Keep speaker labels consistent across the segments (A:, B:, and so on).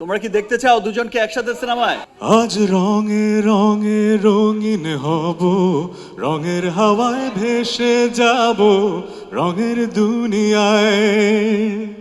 A: তোমরা কি দেখতে চাও দুজনকে একসাথে সিনেমায়?
B: আজ রঙে রঙে রঙিন হব রঙের হাওয়ায় ভেসে যাব রঙের দুনিয়ায়।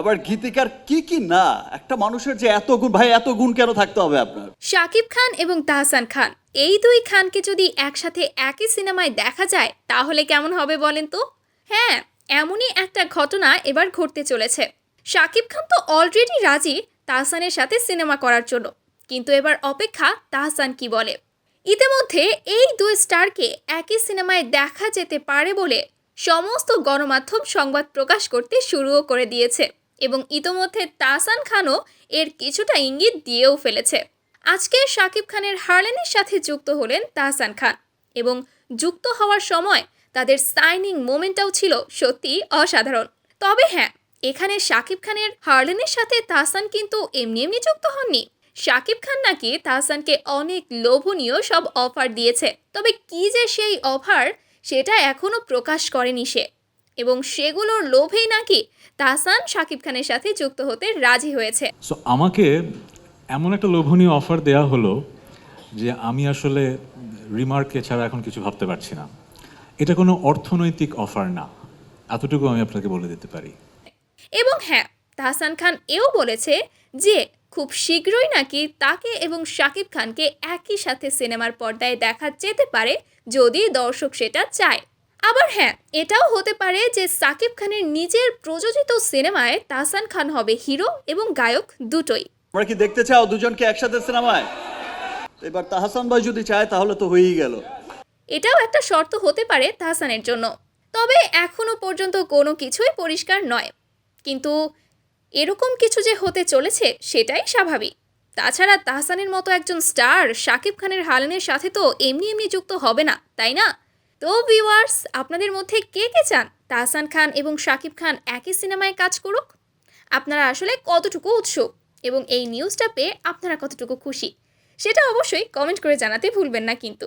A: আবার গীতিকার কি কি না? একটা মানুষের যে এত গুণ ভাই এত গুণ কেন থাকতে হবে আপনার?
C: শাকিব খান এবং তাহসান খান এই দুই খানকে যদি একসাথে একই সিনেমায় দেখা যায় তাহলে কেমন হবে বলেন তো? হ্যাঁ এমনই একটা ঘটনা এবার ঘটতে চলেছে। শাকিব খান তো অলরেডি রাজি তাহসানের সাথে সিনেমা করার জন্য। কিন্তু এবার অপেক্ষা তাহসান কি বলে? ইতিমধ্যে এই দুই স্টারকে একই সিনেমায় দেখা যেতে পারে বলে সমস্ত গণমাধ্যম সংবাদ প্রকাশ করতে শুরুও করে দিয়েছে এবং ইতোমধ্যে তাহসান খানও এর কিছুটা ইঙ্গিত দিয়েও ফেলেছে। আজকে শাকিব খানের হারলেনের সাথে যুক্ত হলেন তাহসান খান এবং যুক্ত হওয়ার সময় তাদের সাইনিং মোমেন্টটাও ছিল সত্যি অসাধারণ। তবে হ্যাঁ এখানে শাকিব খানের হারলেনের সাথে তাহসান কিন্তু এমনি এমনি যুক্ত হননি। শাকিব খান নাকি তাহসানকে অনেক লোভনীয় সব অফার দিয়েছে। তবে কি যে সেই অফার, সেটা এখনও প্রকাশ করেনি সে। এবং সেগুলোর লোভেই নাকি তাহসান শাকিব খানের সাথে যুক্ত হতে রাজি হয়েছে।
B: সো আমাকে এমন একটা লোভনীয় অফার দেয়া হলো যে আমি আসলে রিমার্কে ছাড়া এখন কিছু ভাবতে পারছি না। এটা কোনো অর্থনৈতিক অফার না। এতটুকু আমি আপনাকে বলে দিতে পারি।
C: এবং হ্যাঁ তাহসান খান এও বলেছে যে খুব শীঘ্রই নাকি তাকে এবং শাকিব খানকে একই সাথে সিনেমার পর্দায় দেখা যেতে পারে যদি দর্শক সেটা চায়। আবার হ্যাঁ এটাও হতে পারে যে সাকিব খানের নিজের প্রযোজিত সিনেমায় তাহসান খান হবে হিরো এবং গায়ক দুটোই।
A: তোমরা কি দেখতে চাও দুজনকে একসাথে সিনেমায়? এবার তাহসান ভাই যদি চায় তাহলে তো হয়েই গেল।
C: এটাও একটা শর্ত হতে পারে তাহসানের জন্য। তবে এখনও পর্যন্ত কোনো কিছুই পরিষ্কার নয়। কিন্তু এরকম কিছু যে হতে চলেছে সেটাই স্বাভাবিক। তাছাড়া তাহসানের মতো একজন স্টার শাকিব খানের হালানের সাথে তো এমনি এমনি যুক্ত হবে না, তাই না? তো ভিউয়ার্স, আপনাদের মধ্যে কে কে চান? তাহসান খান এবং শাকিব খান একই সিনেমায় কাজ করুক? আপনারা আসলে কতটুকু উৎসুক? এবং এই নিউজটা পেয়ে আপনারা কতটুকু খুশি? সেটা অবশ্যই কমেন্ট করে জানাতে ভুলবেন না কিন্তু।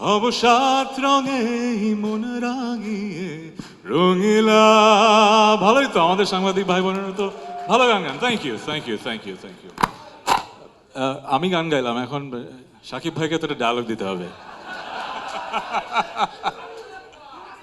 B: অবসাত রঙে মন রাঙিয়ে রঙিলা। ভালোই তো আমাদের সাংবাদিক ভাই বোনেরা তো ভালো গান গান। Thank you thank you thank you thank you আমি গান গাইলাম, এখন সাকিব ভাইকে তো একটা ডায়লগ দিতে হবে।